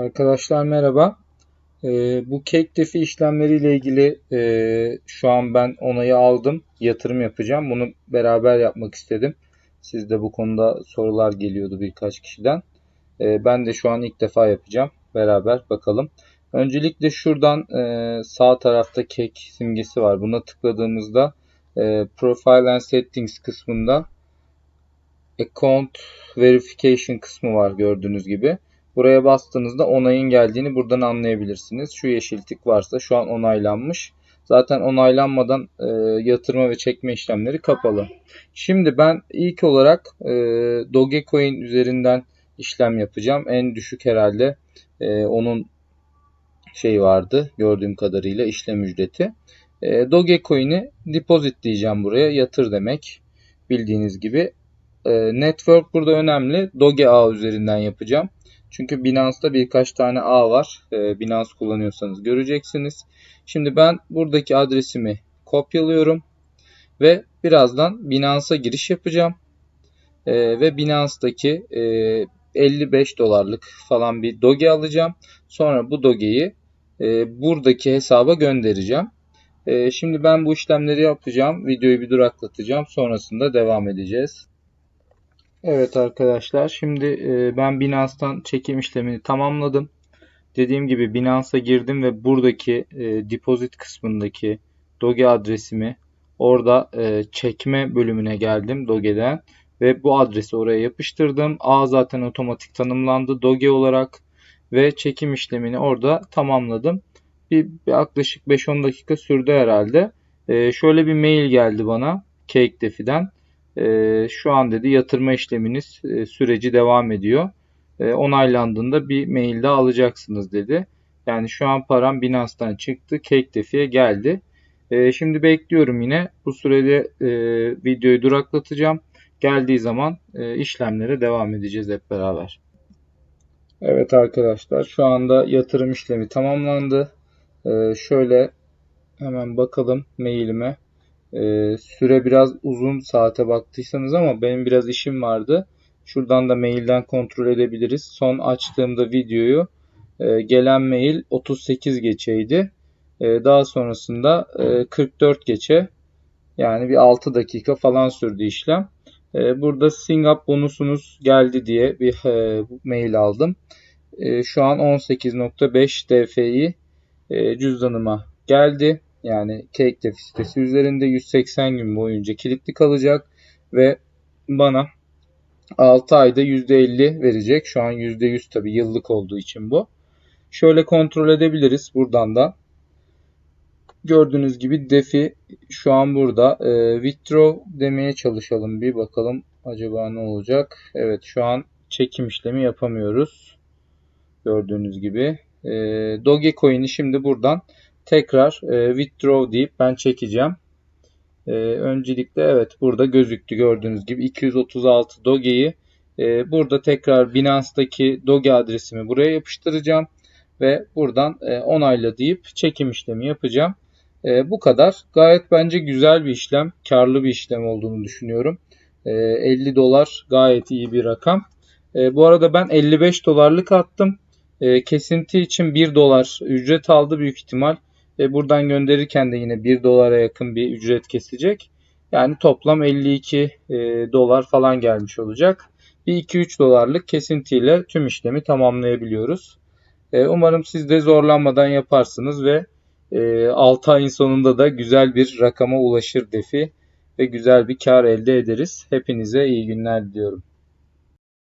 Arkadaşlar merhaba. Ee, bu cake defi işlemleriyle ilgili e, şu an ben onayı aldım. Yatırım yapacağım. Bunu beraber yapmak istedim. Sizde bu konuda sorular geliyordu birkaç kişiden. Ee, ben de şu an ilk defa yapacağım. Beraber bakalım. Öncelikle şuradan e, sağ tarafta cake simgesi var. Buna tıkladığımızda e, Profile and Settings kısmında Account Verification kısmı var gördüğünüz gibi. Buraya bastığınızda onayın geldiğini buradan anlayabilirsiniz. Şu yeşil tik varsa şu an onaylanmış. Zaten onaylanmadan e, yatırma ve çekme işlemleri kapalı. Şimdi ben ilk olarak e, Dogecoin üzerinden işlem yapacağım. En düşük herhalde e, onun şey vardı gördüğüm kadarıyla işlem ücreti. E, Dogecoin'i deposit diyeceğim buraya. Yatır demek. Bildiğiniz gibi. E, network burada önemli. Doge ağ üzerinden yapacağım. Çünkü Binance'da birkaç tane ağ var. E, Binance kullanıyorsanız göreceksiniz. Şimdi ben buradaki adresimi kopyalıyorum. Ve birazdan Binance'a giriş yapacağım. E, ve Binance'daki e, 55 dolarlık falan bir Doge alacağım. Sonra bu Doge'yi e, buradaki hesaba göndereceğim. E, şimdi ben bu işlemleri yapacağım. Videoyu bir duraklatacağım. Sonrasında devam edeceğiz. Evet arkadaşlar şimdi e, ben Binance'tan çekim işlemini tamamladım. Dediğim gibi Binance'a girdim ve buradaki e, deposit kısmındaki Doge adresimi orada e, çekme bölümüne geldim Doge'den ve bu adresi oraya yapıştırdım. A zaten otomatik tanımlandı Doge olarak ve çekim işlemini orada tamamladım. Bir, bir yaklaşık 5-10 dakika sürdü herhalde. E, şöyle bir mail geldi bana Cake Defi'den e, şu an dedi yatırma işleminiz e, süreci devam ediyor. E, onaylandığında bir mail daha alacaksınız dedi. Yani şu an param Binance'dan çıktı. CakeDefi'ye geldi. E, şimdi bekliyorum yine. Bu sürede e, videoyu duraklatacağım. Geldiği zaman e, işlemlere devam edeceğiz hep beraber. Evet arkadaşlar şu anda yatırım işlemi tamamlandı. Şöyle hemen bakalım mailime. Ee, süre biraz uzun saate baktıysanız ama benim biraz işim vardı. Şuradan da mailden kontrol edebiliriz. Son açtığımda videoyu e, gelen mail 38 geçeydi. E, daha sonrasında e, 44 geçe yani bir 6 dakika falan sürdü işlem. E, burada Singap bonusunuz geldi diye bir e, mail aldım. E, şu an 18.5 DFI e, cüzdanıma geldi. Yani Cake sitesi üzerinde 180 gün boyunca kilitli kalacak ve bana 6 ayda %50 verecek. Şu an %100 tabi yıllık olduğu için bu. Şöyle kontrol edebiliriz buradan da. Gördüğünüz gibi defi şu an burada. E, withdraw demeye çalışalım bir bakalım acaba ne olacak. Evet şu an çekim işlemi yapamıyoruz. Gördüğünüz gibi. E, Dogecoin'i şimdi buradan tekrar e, withdraw deyip ben çekeceğim. E, öncelikle evet burada gözüktü gördüğünüz gibi 236 Doge'yi e, burada tekrar Binance'daki Doge adresimi buraya yapıştıracağım ve buradan e, onayla deyip çekim işlemi yapacağım. E, bu kadar. Gayet bence güzel bir işlem, karlı bir işlem olduğunu düşünüyorum. E, 50 dolar gayet iyi bir rakam. E, bu arada ben 55 dolarlık attım. E, kesinti için 1 dolar ücret aldı büyük ihtimal. Ve buradan gönderirken de yine 1 dolara yakın bir ücret kesecek. Yani toplam 52 e, dolar falan gelmiş olacak. Bir 2-3 dolarlık kesintiyle tüm işlemi tamamlayabiliyoruz. E, umarım siz de zorlanmadan yaparsınız ve e, 6 ayın sonunda da güzel bir rakama ulaşır defi ve güzel bir kar elde ederiz. Hepinize iyi günler diliyorum.